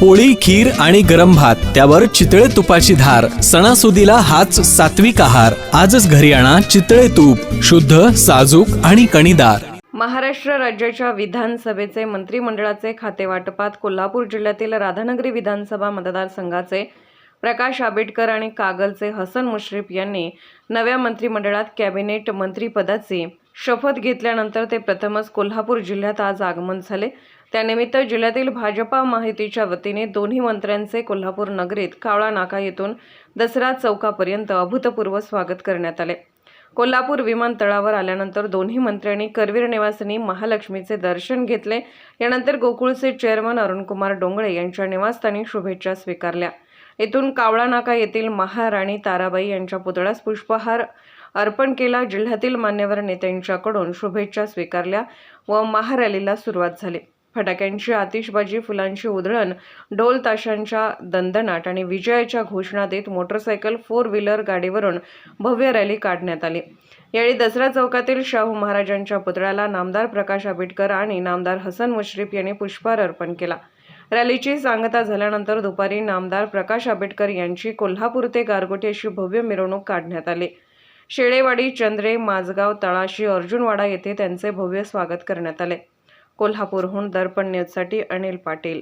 पोळी खीर आणि गरम भात त्यावर चितळे तुपाची धार सणासुदीला हाच सात्विक आहार. आजच घरी आणा चितळे तूप शुद्ध साजूक आणि कणीदार. महाराष्ट्र राज्याच्या विधानसभेचे मंत्रिमंडळाचे खाते वाटपात कोल्हापूर जिल्ह्यातील राधानगरी विधानसभा मतदारसंघाचे प्रकाश आंबेडकर आणि कागलचे हसन मुश्रीफ यांनी नव्या मंत्रिमंडळात कॅबिनेट मंत्रीपदाची शपथ घेतल्यानंतर ते प्रथमच कोल्हापूर जिल्ह्यात आज आगमन झाले. त्यानिमित्त जिल्ह्यातील भाजपा माहितीच्या वतीने दोन्ही मंत्र्यांचे कोल्हापूर नगरीत कावळा नाका येथून दसरा चौकापर्यंत अभूतपूर्व स्वागत करण्यात आले. कोल्हापूर विमानतळावर आल्यानंतर दोन्ही मंत्र्यांनी करवीर निवासिनी महालक्ष्मीचे दर्शन घेतले. यानंतर गोकुळचे चेअरमन अरुणकुमार डोंगळे यांच्या निवासस्थानी शुभेच्छा स्वीकारल्या. येथून कावळा नाका येथील महाराणी ताराबाई यांच्या पुतळ्यास पुष्पहार अर्पण केला. जिल्ह्यातील मान्यवर नेत्यांच्याकडून शुभेच्छा स्वीकारल्या व महारॅलीला सुरुवात झाली. फटाक्यांची आतिषबाजी फुलांची उधळण ढोल ताशांच्या दणदणाट आणि विजयाच्या घोषणा देत मोटरसायकल फोर व्हीलर गाडीवरून भव्य रॅली काढण्यात आली. यावेळी दसरा चौकातील शाहू महाराजांच्या पुतळ्याला नामदार प्रकाश आंबेडकर आणि नामदार हसन मुश्रीफ यांनी पुष्पहार अर्पण केला. रॅलीची सांगता झाल्यानंतर दुपारी नामदार प्रकाश आंबेडकर यांची कोल्हापूर ते गारगोटी अशी भव्य मिरवणूक काढण्यात आली. शेळेवाडी चंद्रे माझगाव तळाशी अर्जुनवाडा येथे त्यांचे भव्य स्वागत करण्यात आले. कोल्हापूरहून दर्पण न्यूजसाठी अनिल पाटील.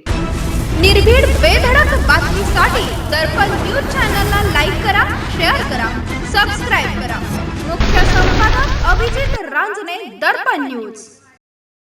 निर्भीड बेधडक बातमीसाठी दर्पण न्यूज चॅनलला लाईक करा शेअर करा सबस्क्राईब करा. मुख्य संपादक अभिजित रांजणे दर्पण न्यूज.